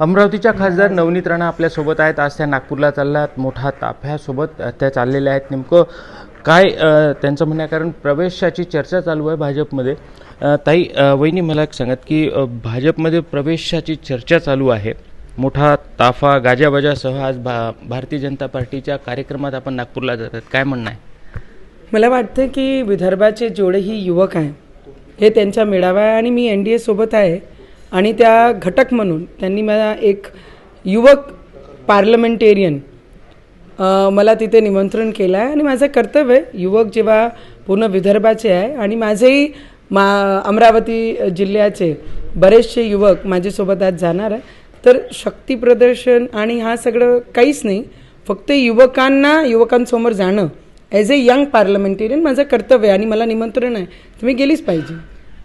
अमरावतीच्या खासदार नवनीत राणा आपल्यासोबत आहेत. आज त्या नागपूरला चालल्यात. मोठा ताफ्यासोबत त्या चाललेल्या आहेत. नेमकं काय त्यांचं म्हणणं आहे? कारण प्रवेशाची चर्चा चालू आहे भाजपमध्ये. ताई वहिनी मला एक सांगत की भाजपमध्ये प्रवेशाची चर्चा चालू आहे. मोठा ताफा गाजाबाजासह आज भा भारतीय जनता पार्टीच्या कार्यक्रमात आपण नागपूरला जातात काय म्हणणं आहे? मला वाटतं की विदर्भाचे जेवढेही युवक आहे हे त्यांचा मेळावा आहे आणि मी एन डी एसोबत आहे. आणि त्या घटक म्हणून त्यांनी मला एक युवक पार्लमेंटेरियन मला तिथे निमंत्रण केलं आहे आणि माझं कर्तव्य युवक जेव्हा पूर्ण विदर्भाचे आहे आणि माझेही मा अमरावती जिल्ह्याचे बरेचसे युवक माझ्यासोबत आज जाणार आहे. तर शक्ती प्रदर्शन आणि हा सगळं काहीच नाही फक्त युवकांना युवकांसमोर जाणं. ॲज अ यंग पार्लमेंटेरियन माझं कर्तव्य आहे आणि मला निमंत्रण आहे. तुम्ही गेलीच पाहिजे.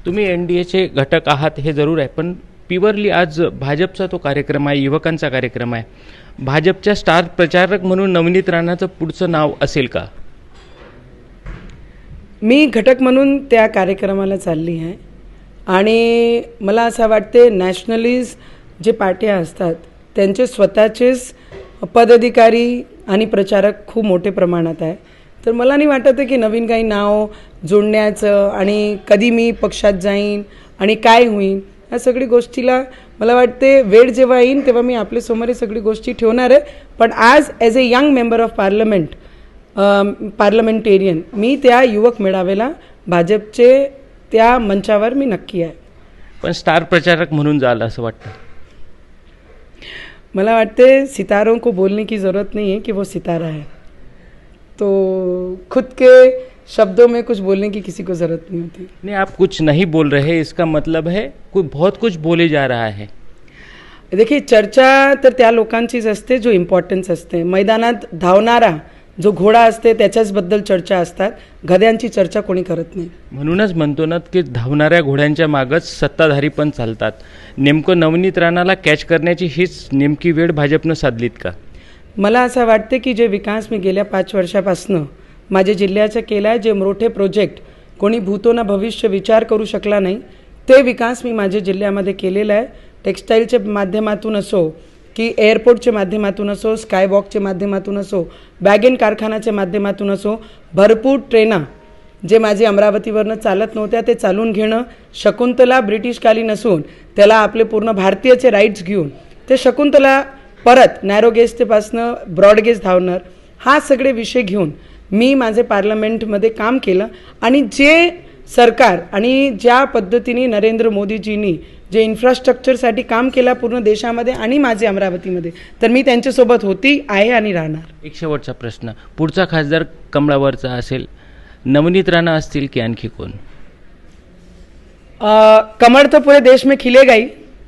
तुम्ही एन डी एचे घटक आहात हे जरूर आहे पण प्युअरली आज भाजपचा तो कार्यक्रम आहे युवकांचा कार्यक्रम आहे. भाजपच्या स्टार प्रचारक म्हणून नवनीत राणाचं पुढचं नाव असेल का? मी घटक म्हणून त्या कार्यक्रमाला चालली आहे. आणि मला असं वाटते नॅशनलिज जे पार्ट्या असतात त्यांचे स्वतःचेच पदाधिकारी आणि प्रचारक खूप मोठे प्रमाणात आहे. तर मला नाही वाटत आहे की नवीन काही नाव जोडण्याचं आणि कधी मी पक्षात जाईन आणि काय होईन या सगळी गोष्टीला मला वाटते वेळ जेव्हा येईन तेव्हा मी आपल्यासमोर हे सगळी गोष्टी ठेवणार आहे. पण आज as a young member of parliament parliamentarian मी त्या युवक मेळाव्याला भाजपचे त्या मंचावर मी नक्की आहे. पण स्टार प्रचारक म्हणून जाल असं वाटतं? मला वाटते सितारों को बोलने की ज़रूरत नहीं है कि वो सितारा है। तो खुद के शब्दों में कुछ बोलने की किसी को ज़रूरत नहीं होती। नहीं आप कुछ नहीं बोल रहे इसका मतलब है कोई बहुत कुछ बोले जा रहा है। देखिए चर्चा तर त्या लोकांचीच असते जो इम्पॉर्टन्स असते. मैदानात धावणारा जो घोडा असते त्याच्याचबद्दल चर्चा असतात. गद्यांची चर्चा कोणी करत नाही. म्हणूनच म्हणतो ना की धावणाऱ्या घोड्यांच्या मागच सत्ताधारी पण चालतात. नेमकं नवनीत राणाला कॅच करण्याची हीच नेमकी वेळ भाजपनं साधलीत का? मला असं वाटतं की जे विकास मी गेल्या पाच वर्षापासनं माझ्या जिल्ह्याचा केला आहे जे मोठे प्रोजेक्ट कोणी भूतो ना भविष्य विचार करू शकला नाही. ते विकास मी माझ्या जिल्ह्यामध्ये केलेला आहे. टेक्स्टाईलच्या माध्यमातून असो की एअरपोर्टच्या माध्यमातून असो स्कायवॉकच्या माध्यमातून असो बॅगेन कारखानाच्या माध्यमातून असो भरपूर ट्रेना जे माझे अमरावतीवरनं चालत नव्हत्या ते चालून घेणं शकुंतला ब्रिटिशकालीन असून त्याला आपले पूर्ण भारतीयचे राईट्स घेऊन ते शकुंतला परत नॅरो गेजतेपासनं ब्रॉडगेज धावणार हा सगळे विषय घेऊन मी माझे पार्लमेंटमध्ये काम केलं आणि जे सरकार आणि ज्या पद्धतीने नरेंद्र मोदीजींनी जे इन्फ्रास्ट्रक्चरसाठी काम केलं पूर्ण देशामध्ये आणि माझे अमरावतीमध्ये तर मी त्यांच्यासोबत होती आहे आणि राहणार. एक शेवटचा प्रश्न. पुढचा खासदार कमळावरचा असेल नवनीत राणा असतील की आणखी कोण? अ, कमर तो पूरे देश में खिलेगा ही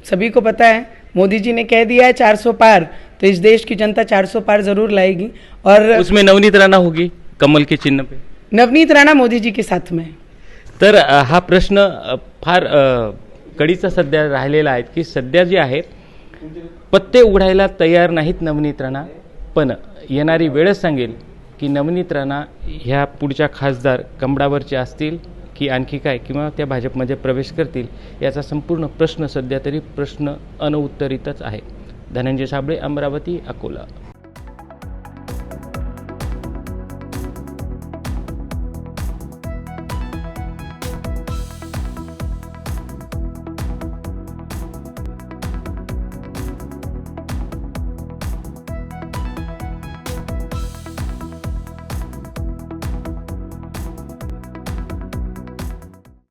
सभी को पता है मोदी जी ने कह दिया है 400 पार तो इस देश की जनता 400 पार जरूर लाएगी और उसमें नवनीत राणा होगी? कमल के चिन्ह पे। नवनीत राणा मोदी जी के साथ में। तर हा प्रश्न फार अ, कळीचा सध्या राहिलेला आहे की सध्या जे आहे पत्ते उघडायला तयार नाहीत नवनीत राणा पण येणारी वेळच सांगेल की नवनीत राणा ह्या पुढच्या खासदार कमळावरचे असतील की आणखी काय किंवा त्या भाजपमध्ये प्रवेश करतील याचा संपूर्ण प्रश्न सध्या तरी प्रश्न अनउत्तरितच आहे. धनंजय साबळे अमरावती अकोला.